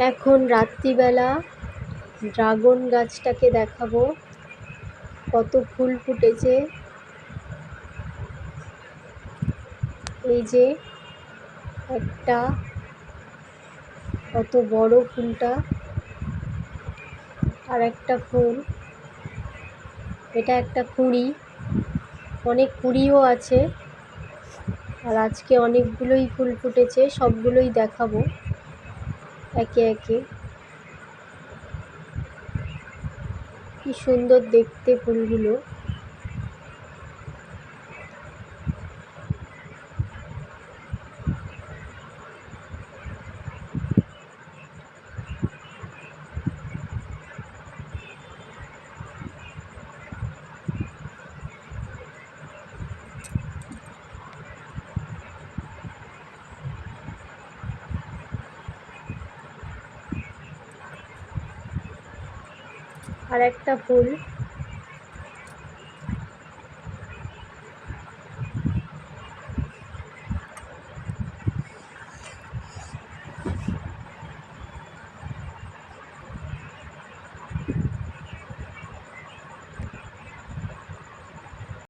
এখন রাত্রিবেলা ড্রাগন গাছটাকে দেখাবো। কত ফুল ফুটেছে। এই যে একটা, কত বড় ফুলটা। আর একটা ফুল। এটা একটা কুঁড়ি। অনেক কুঁড়িও আছে। আর আজকে অনেকগুলোই ফুল ফুটেছে, সবগুলোই দেখাবো। একে একে। কি সুন্দর দেখতে ফুলগুলো। আর একটা ফুল